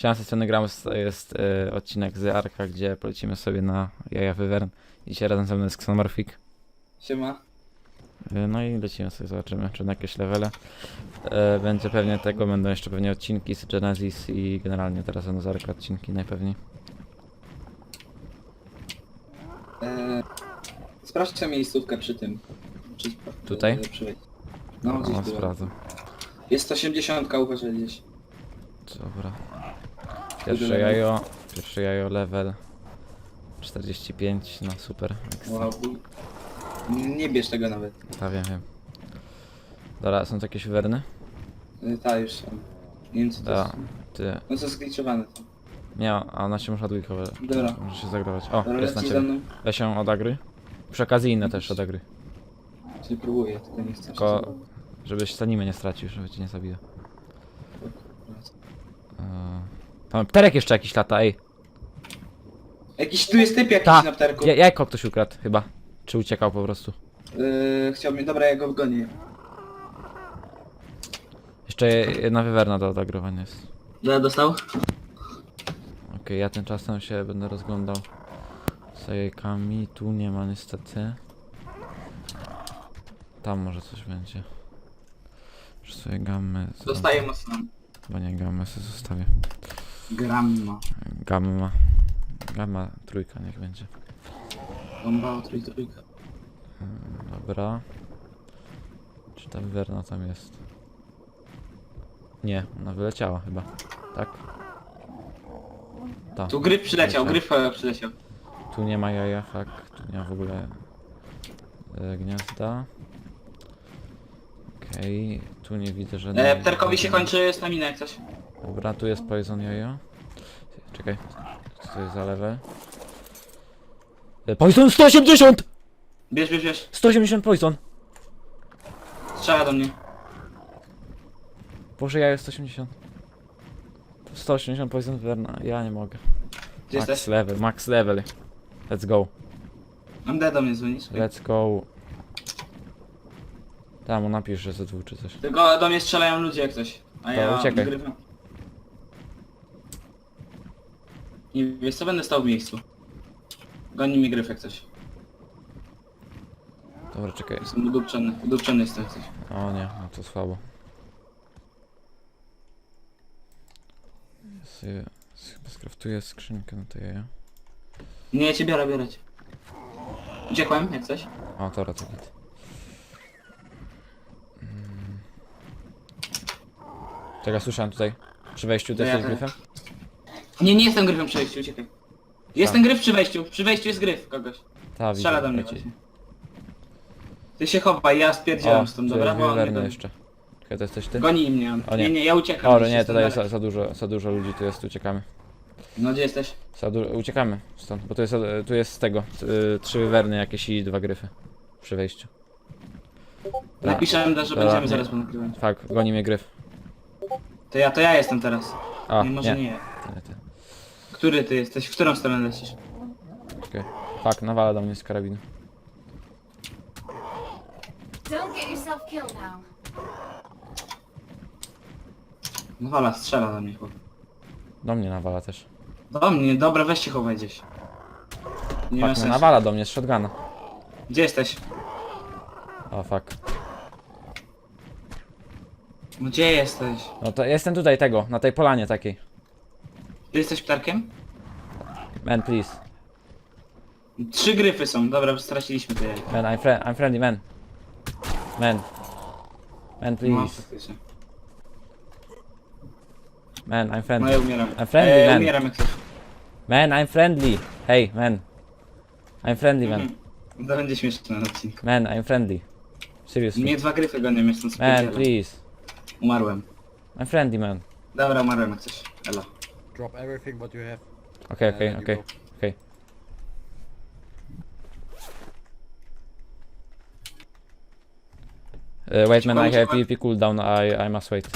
Tej strony Grams, to jest y, odcinek z Arka, gdzie polecimy sobie na jaja wywern. Dzisiaj razem ze mną jest Xenomorphic. Siema. Y, no i lecimy sobie, zobaczymy, czy na jakieś levele. Y, będzie pewnie tego, będą jeszcze pewnie odcinki z Genesis i generalnie teraz będą z Arka odcinki najpewniej. E, sprawdźcie miejscówkę przy tym. Przy, Tutaj? E, przy wejściu. no, gdzieś o, tu. sprawdzę. Jest 80, uważaj gdzieś. Dobra. Pierwsze jajo, pierwsze jajo level 45, no super. Ekstra. Wow. Nie bierz tego nawet. Ja wiem, wiem. Dobra, są to jakieś wywerny? E, ta już tam. Nie wiem co to Da. jest. Ty, No to zgliczowane to. nie, a ona się może dwójkowe. Dobra. Może się zagrować. O, Dobra, jest na za ciebie. mną. Weź się od agry. Przy okazji inne też od agry. Czyli próbuję, tylko nie chcę. Tylko- Żebyś stanimy nie stracił, żeby cię nie zabiło. Eee, Tam pterek jeszcze jakiś lata, ej. Jakiś tu jest typ jakiś Ta, na pterku. Ja, jajko ktoś ukradł chyba. Czy uciekał po prostu. E, chciałbym, dobra, ja go wgonię. Jeszcze jedna wywerna do odagrowania jest. Ja dostał? Okej, ja tymczasem się będę rozglądał za jajkami. Tu nie ma niestety. Tam może coś będzie. Już sobie gammy. z- Dostaję mocno. Chyba nie gammy sobie zostawię. Gramma. Gamma. Gamma trójka niech będzie. Bomba o trój, trójka. Dobra. Czy ta wywerna tam jest? Nie, ona wyleciała chyba. Tak? Tak. Tu gryf przyleciał, Leciał. gryf przyleciał. Tu nie ma jaja, tak. Tu nie ma w ogóle e, gniazda. Okej, tu nie widzę żadnego. E, pterkowi się kończy stamina jak coś. Dobra, tu jest poison jajo. Czekaj, co to jest za level? E, Poison 180! Bierz, bierz, bierz. 180 poison! Strzela do mnie. Boże, jajo 180. 180 poison wyverna, ja nie mogę. Gdzie max jesteś? level, max level. Let's go, Mam D do mnie dzwonisz. let's go. Tam mu napisz, że ze dwóch czy coś. Tylko do mnie strzelają ludzie jak coś. A To ja uciekaj. grywam. I wiesz co, będę stał w miejscu. Goni mi gryf jak coś. Dobra, czekaj. Jestem udupczony. Udupczony jestem jak coś. O nie, no to słabo. Ja sobie chyba skraftuję skrzynkę na to jaja. Nie, ja cię biorę, biorę cię. Uciekłem jak coś. O, to git. Czekaj, słyszałem tutaj. Przy wejściu też Ja jest gryfem? Nie, nie jestem gryfem przy wejściu, uciekaj. Jest Tak. ten gryf przy wejściu. Przy wejściu jest gryf kogoś. Ta, Strzela widzę, do mnie właśnie. Ty się chowaj, ja spierdzielam stąd, tu dobra? Bo on mnie goni. jeszcze. Czekaj, to jesteś ty? Goni mnie on. O nie. nie. nie, ja uciekam. O, gdzieś nie, jestem tutaj jest za, za dużo, za dużo ludzi tu jest, tu uciekamy. No gdzie jesteś? Za du- uciekamy stąd, bo tu jest, tu jest z tego, y, trzy wywerny jakieś i dwa gryfy. Przy wejściu. Tak. Napiszę, że będziemy zaraz nagrywać. Tak, goni mnie gryf. To ja, to ja jestem teraz. A, nie, może nie. nie. ty. Który ty jesteś? W którą stronę lecisz? Okej. Fuck, nawala do mnie z karabinu. Don't get yourself killed now. No hala, strzela na mnie chłop. Do mnie nawala też. Do mnie, dobra, weź się chowaj gdzieś. Nie ma Fuck, no sensu. nawala do mnie z shotguna. Gdzie jesteś? O fuck. No Gdzie jesteś? No to jestem tutaj tego, na tej polanie takiej. Ty jesteś ptarkiem? Man, please. Trzy gryfy są, dobra, straciliśmy to jajko. Man, I'm, I'm friendly, man. Man. Man, No, please. faktycznie. Man, I'm No friendly. ja umieram. I'm friendly, e, man. umieram jak coś. Man, I'm friendly. Hey, man. I'm friendly, man. Mhm. To będzie śmieszne na odcinku. Man, I'm friendly. Seriously. Mnie dwa gryfy gonią, jestem Man, please. Umarłem. I'm friendly, man. Dobra, umarłem jak coś. Elo. Drop everything what you have. You okay. go. Okay. Uh, wait, man, I have PvP cooldown. I, I must wait.